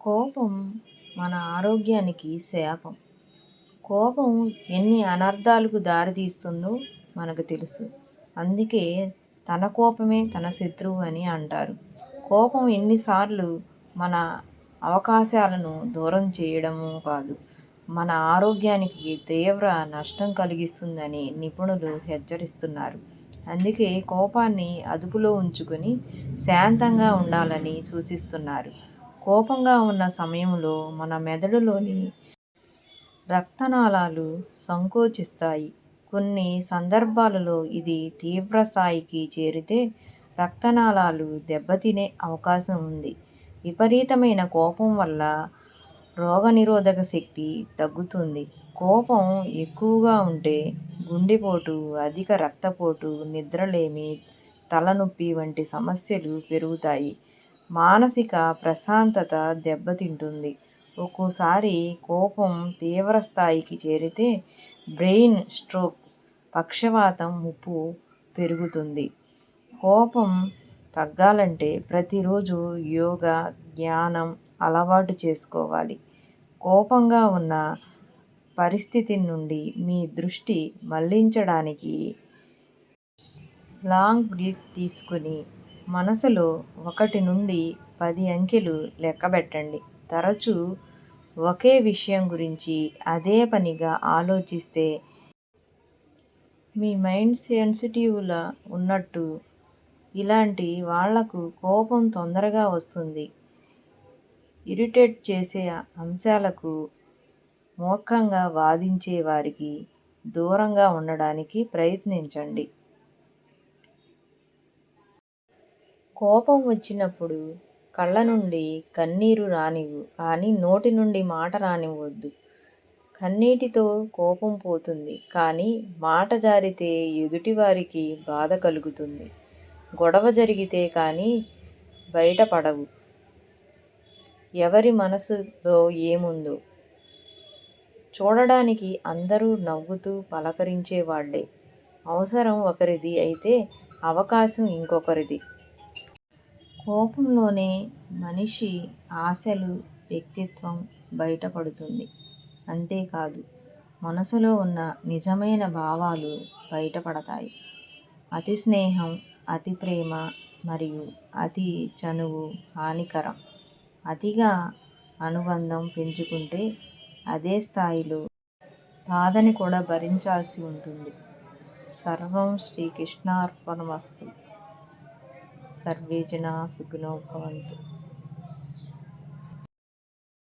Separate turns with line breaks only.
కోపం మన ఆరోగ్యానికి శాపం. కోపం ఎన్ని అనర్థాలకు దారితీస్తుందో మనకు తెలుసు. అందుకే తన కోపమే తన శత్రువు అని అంటారు. కోపం ఎన్నిసార్లు మన అవకాశాలను దూరం చేయడము కాదు మన ఆరోగ్యానికి తీవ్ర నష్టం కలిగిస్తుందని నిపుణులు హెచ్చరిస్తున్నారు. అందుకే కోపాన్ని అదుపులో ఉంచుకొని శాంతంగా ఉండాలని సూచిస్తున్నారు. కోపంగా ఉన్న సమయంలో మన మెదడులోని రక్తనాళాలు సంకోచిస్తాయి. కొన్ని సందర్భాలలో ఇది తీవ్ర స్థాయికి చేరితే రక్తనాళాలు దెబ్బతినే అవకాశం ఉంది. విపరీతమైన కోపం వల్ల రోగనిరోధక శక్తి తగ్గుతుంది. కోపం ఎక్కువగా ఉంటే గుండెపోటు అధిక రక్తపోటు నిద్రలేమి తలనొప్పి వంటి సమస్యలు పెరుగుతాయి. మానసిక ప్రశాంతత దెబ్బతింటుంది. ఒక్కోసారి కోపం తీవ్ర స్థాయికి చేరితే బ్రెయిన్ స్ట్రోక్ పక్షవాతం ముప్పు పెరుగుతుంది. కోపం తగ్గాలంటే ప్రతిరోజు యోగా ధ్యానం అలవాటు చేసుకోవాలి. కోపంగా ఉన్న పరిస్థితి నుండి మీ దృష్టి మళ్ళించడానికి లాంగ్ బ్రీత్ తీసుకుని మనసులో ఒకటి నుండి పది అంకెలు లెక్కబెట్టండి తరచూ ఒకే విషయం గురించి అదే పనిగా ఆలోచిస్తే మీ మైండ్ సెన్సిటివ్లా ఉన్నట్టు ఇలాంటి వాళ్ళకు కోపం తొందరగా వస్తుంది. ఇరిటేట్ చేసే అంశాలకు మూర్ఖంగా వాదించే వారికి దూరంగా ఉండడానికి ప్రయత్నించండి. కోపం వచ్చినప్పుడు కళ్ళ నుండి కన్నీరు రానివ్వు కానీ నోటి నుండి మాట రానివ్వద్దు. కన్నీటితో కోపం పోతుంది కానీ మాట జారితే ఎదుటివారికి బాధ కలుగుతుంది. గొడవ జరిగితే కానీ బయటపడవు. ఎవరి మనసులో ఏముందో చూడడానికి అందరూ నవ్వుతూ పలకరించేవాడే అవసరం ఒకరిది అయితే అవకాశం ఇంకొకరిది. కోపంలోనే మనిషి ఆశలు వ్యక్తిత్వం బయటపడుతుంది. అంతేకాదు మనసులో ఉన్న నిజమైన భావాలు బయటపడతాయి. అతి స్నేహం అతి ప్రేమ మరియు అతి చనువు హానికరం. అతిగా అనుబంధం పెంచుకుంటే అదే స్థాయిలో బాధని కూడా భరించాల్సి ఉంటుంది. సర్వం శ్రీకృష్ణార్పణమస్తు. సర్వే జనా సుఖినో భవంతు.